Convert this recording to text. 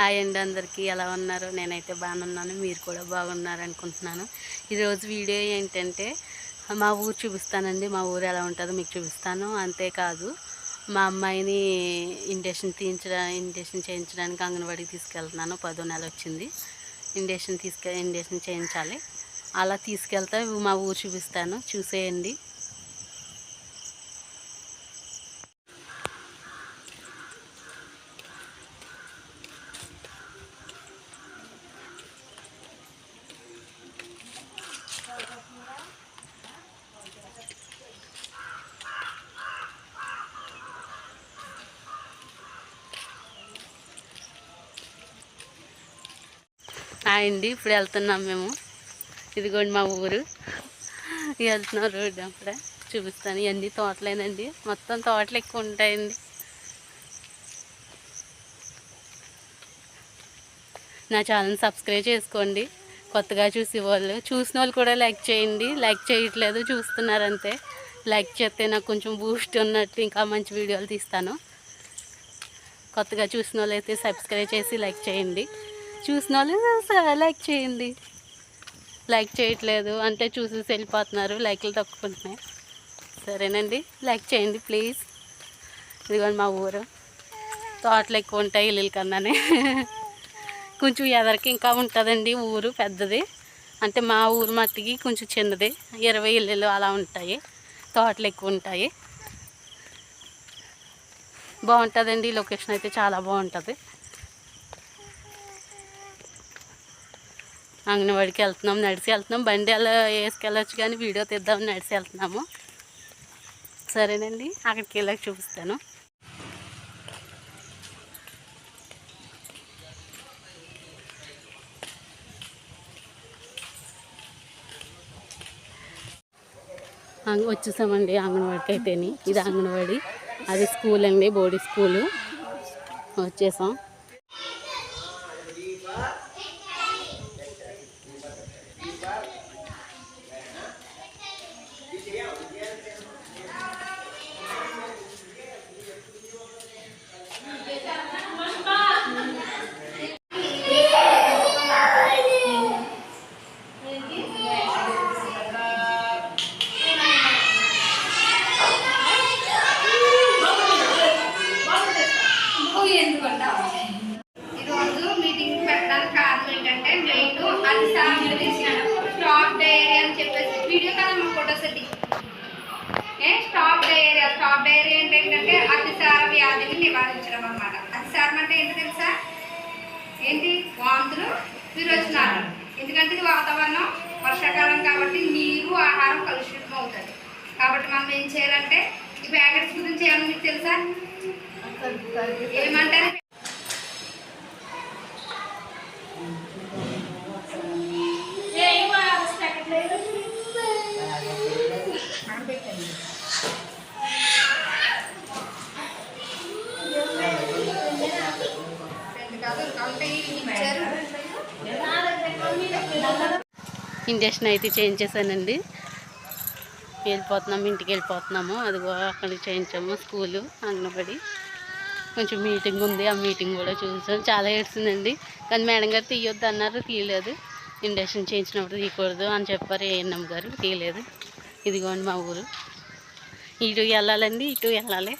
Hi అండి అందరికీ. ఎలా ఉన్నారు? నేనైతే బాగున్నాను. మీరు కూడా బాగున్నారు అనుకుంటున్నాను. ఈరోజు వీడియో ఏంటంటే మా ఊరు చూపిస్తానండి. మా ఊరు ఎలా ఉంటుందో మీకు చూపిస్తాను. అంతేకాదు మా అమ్మాయిని ఇండక్షన్ తీయించడా ఇండక్షన్ చేయించడానికి అంగన్వాడికి తీసుకెళ్తున్నాను. పదో నెల వచ్చింది. ఇండక్షన్ తీసుకె ఇండక్షన్ చేయించాలి. అలా తీసుకెళ్తే మా ఊరు చూపిస్తాను. చూసేయండి. అండి ఇప్పుడు వెళ్తున్నాం మేము. ఇదిగోండి మా ఊరు. వెళ్తున్నాం రోడ్డు అప్పుడే చూపిస్తాను. ఇవన్నీ తోటలేనండి. మొత్తం తోటలు ఎక్కువ ఉంటాయండి. నా ఛానల్ సబ్స్క్రైబ్ చేసుకోండి. కొత్తగా చూసేవాళ్ళు చూసిన వాళ్ళు కూడా లైక్ చేయండి. లైక్ చేయట్లేదు చూస్తున్నారు అంతే. లైక్ చేస్తే నాకు కొంచెం బూస్ట్ ఉన్నట్టు ఇంకా మంచి వీడియోలు తీస్తాను. కొత్తగా చూసిన వాళ్ళు అయితే సబ్స్క్రైబ్ చేసి లైక్ చేయండి. చూసిన వాళ్ళు లైక్ చేయండి. లైక్ చేయట్లేదు అంటే చూసి వెళ్ళిపోతున్నారు లైక్లు తక్కుకుంటున్నాయి. సరేనండి లైక్ చేయండి ప్లీజ్ ఇదిగోండి మా ఊరు. తోటలు ఎక్కువ ఉంటాయి ఇల్లుల కన్నానే. కొంచెం ఎదరికి ఇంకా ఉంటుందండి ఊరు పెద్దది. అంటే మా ఊరు మట్టికి కొంచెం చిన్నది. ఇరవై ఇల్లులు అలా ఉంటాయి. తోటలు ఎక్కువ ఉంటాయి. బాగుంటుందండి లొకేషన్ అయితే చాలా బాగుంటుంది. అంగన్వాడికి వెళ్తున్నాం నడిచి వెళ్తున్నాం. బండి అలా వేసుకెళ్ళొచ్చు కానీ వీడియో తీద్దాం నడిచి వెళ్తున్నాము. సరేనండి అక్కడికి వెళ్ళాక చూపిస్తాను. వచ్చేసామండి అంగన్వాడికి అయితేని. ఇది అంగన్వాడి అది స్కూల్ అండి బోడీ స్కూలు. వచ్చేసాం ఈరోజు మీటింగ్ పెట్టడానికి కారణం ఏంటంటే మెయిన్ అది సార్ తీసినాడు స్టాప్ డైరీ అని చెప్పేసి వీడియో కదా మా ఫోటో సెట్టి ఏ స్టాప్ డైరీ స్టాప్ డైరీ అంటే ఏంటంటే అతిసార వ్యాధిని నివారించడం అన్నమాట. అతిసారం అంటే ఏంటి తెలుసా? ఏంటి? వాంతులు విరోచనాలు. ఎందుకంటే ఇది వాతావరణం వర్షాకాలం కాబట్టి నీరు ఆహారం కలుషితం అవుతుంది. కాబట్టి మనం ఏం చేయాలంటే ఈ ప్యాకెట్స్ గురించి ఏమన్నా మీకు తెలుసా? ఏమంటారు? ఇంజక్షన్ అయితే చేయించేసానండి వెళ్ళిపోతున్నాము ఇంటికి వెళ్ళిపోతున్నాము. అదిగో అక్కడికి చేయించాము స్కూలు అంగనబడి కొంచెం మీటింగ్ ఉంది ఆ మీటింగ్ కూడా చూసాం. చాలా ఏడ్చిందండి కానీ మేడం గారు తీయొద్దు అన్నారు తీయలేదు. ఇండక్షన్ చేయించినప్పుడు తీయకూడదు అని చెప్పారు ఏఎన్ఎం గారు తీయలేదు. ఇదిగోండి మా ఊరు. ఇటు వెళ్ళాలండి ఇటు వెళ్ళాలి.